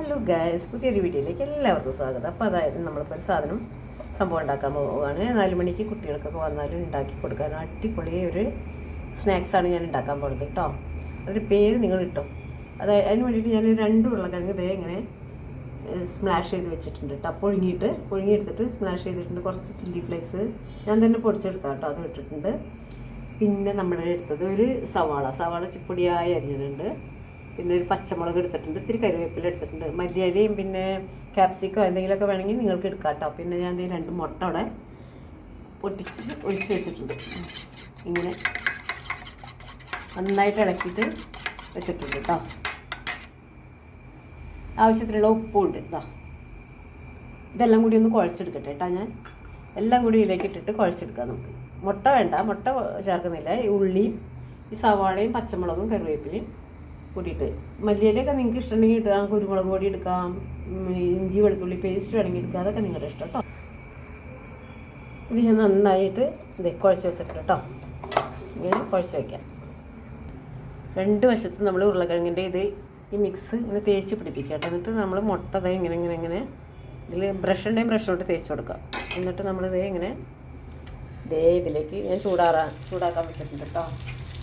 Hello guys പുതിയൊരു വീഡിയോയിലേക്ക് എല്ലാവർക്കും സ്വാഗതം. അപ്പോൾ അതായത് നമ്മളിപ്പോൾ ഒരു സാധനം സംഭവം ഉണ്ടാക്കാൻ പോവുകയാണ്. നാല് മണിക്ക് കുട്ടികൾക്കൊക്കെ വന്നാലും ഉണ്ടാക്കി കൊടുക്കാൻ അടിപൊളി ഒരു സ്നാക്സാണ് ഞാൻ ഉണ്ടാക്കാൻ പോകുന്നത് കേട്ടോ അതിന്റെ പേര് നിങ്ങൾ ഇട്ടോ. അതായത് അതിന് വേണ്ടിയിട്ട് ഞാൻ രണ്ട് ഉരുളക്കിഴങ്ങ് ഇതേ ഇങ്ങനെ സ്മാഷ് ചെയ്ത് വെച്ചിട്ടുണ്ട് കേട്ടോ പുഴുങ്ങിയിട്ട് പുഴുങ്ങിയെടുത്തിട്ട് സ്മാഷ് ചെയ്തിട്ടുണ്ട്. കുറച്ച് ചില്ലി ഫ്ലേക്സ് ഞാൻ തന്നെ പൊടിച്ചെടുക്കാം കേട്ടോ അത് ഇട്ടിട്ടുണ്ട്. പിന്നെ നമ്മൾ എടുത്തത് ഒരു സവാള. സവാള ചിപ്പൊടിയായി അരിഞ്ഞിട്ടുണ്ട്. പിന്നെ ഒരു പച്ചമുളക് എടുത്തിട്ടുണ്ട് ഇത്തിരി കറിവേപ്പില എടുത്തിട്ടുണ്ട് മല്ലിയലയും പിന്നെ ക്യാപ്സിക്കോ എന്തെങ്കിലുമൊക്കെ വേണമെങ്കിൽ നിങ്ങൾക്ക് എടുക്കാം കേട്ടോ പിന്നെ ഞാൻ എന്തെങ്കിലും രണ്ട് മുട്ട അവിടെ പൊട്ടിച്ച് ഒഴിച്ച് വെച്ചിട്ടുണ്ട്. ഇങ്ങനെ നന്നായിട്ട് ഇളക്കിയിട്ട് വെച്ചിട്ടുണ്ട് കേട്ടോ ആവശ്യത്തിനുള്ള ഉപ്പും ഉണ്ട് ഇതാ ഇതെല്ലാം കൂടി ഒന്ന് കുഴച്ചെടുക്കട്ടെ കേട്ടോ ഞാൻ. എല്ലാം കൂടി ഇതിലേക്ക് ഇട്ടിട്ട് കുഴച്ചെടുക്കാം നമുക്ക്. മുട്ട വേണ്ട മുട്ട ചേർക്കുന്നില്ല. ഈ ഉള്ളിയും ഈ സവാളയും പച്ചമുളകും കറിവേപ്പിലയും കൂട്ടിയിട്ട് മല്ലിയിലൊക്കെ നിങ്ങൾക്ക് ഇഷ്ടമുണ്ടെങ്കിൽ ഇടാം കുരുമുളക് പൊടി എടുക്കാം ഇഞ്ചി വെളുത്തുള്ളി പേസ്റ്റ് വേണമെങ്കിൽ എടുക്കാം. അതൊക്കെ നിങ്ങളുടെ ഇഷ്ടം കേട്ടോ. ഇത് ഞാൻ നന്നായിട്ട് ഇത് കുഴച്ച് വെച്ചിട്ട് കേട്ടോ. ഇങ്ങനെ കുഴച്ച് വയ്ക്കാം രണ്ട് വശത്തും നമ്മൾ ഉരുളക്കിഴങ്ങിന്റെ ഇത് ഈ മിക്സ് ഇങ്ങനെ തേച്ച് പിടിപ്പിക്കുക കേട്ടോ. എന്നിട്ട് നമ്മൾ മുട്ട ദേ ഇങ്ങനെ ഇങ്ങനെ ഇങ്ങനെ ഇതിൽ ബ്രഷിന്റെയും ബ്രഷ് കൊണ്ട് തേച്ച് കൊടുക്കാം എന്നിട്ട് നമ്മൾ ദേ ഇങ്ങനെ ദേ ഇതിലേക്ക് ഞാൻ ചൂടാറാൻ ചൂടാക്കാൻ വെച്ചിട്ടുണ്ട് കേട്ടോ.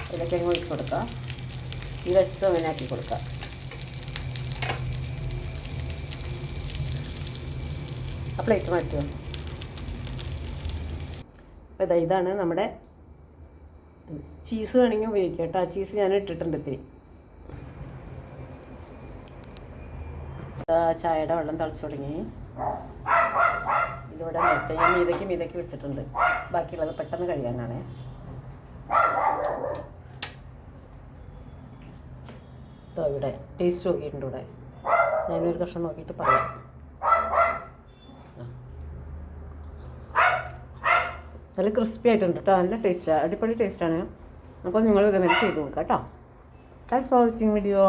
ഇതിലേക്ക് അങ്ങ് ഒഴിച്ച് കൊടുക്കാം ഈ വശത്ത് അങ്ങനെ ആക്കി കൊടുക്കാം ആ പ്ലേറ്റ് മാറ്റുക അപ്പോൾ ഇതാ ഇതാണ് നമ്മുടെ ചീസ് വേണമെങ്കിൽ ഉപയോഗിക്കാം കേട്ടോ. ആ ചീസ് ഞാൻ ഇട്ടിട്ടുണ്ട് ഇത്തിരി. ചായയുടെ വെള്ളം തിളച്ചു തുടങ്ങി. ഇതിവിടെ മുട്ടയും മീതയ്ക്ക് മീതയ്ക്ക് വെച്ചിട്ടുണ്ട്. ബാക്കിയുള്ളത് പെട്ടെന്ന് കഴിയാനാണ് ഇതാ ഇവിടെ. ടേസ്റ്റ് നോക്കിയിട്ടുണ്ട് ഇവിടെ. ഞാനൊരു കഷ്ണം നോക്കിയിട്ട് പറയാം. നല്ല ക്രിസ്പി ആയിട്ടുണ്ട് കേട്ടോ നല്ല ടേസ്റ്റാണ് അടിപൊളി ടേസ്റ്റാണ് അപ്പോൾ നിങ്ങൾ ഇതേമാതിരി ചെയ്ത് നോക്കാം കേട്ടോ താങ്ക്സ് ഫോർ വാച്ചിങ് വീഡിയോ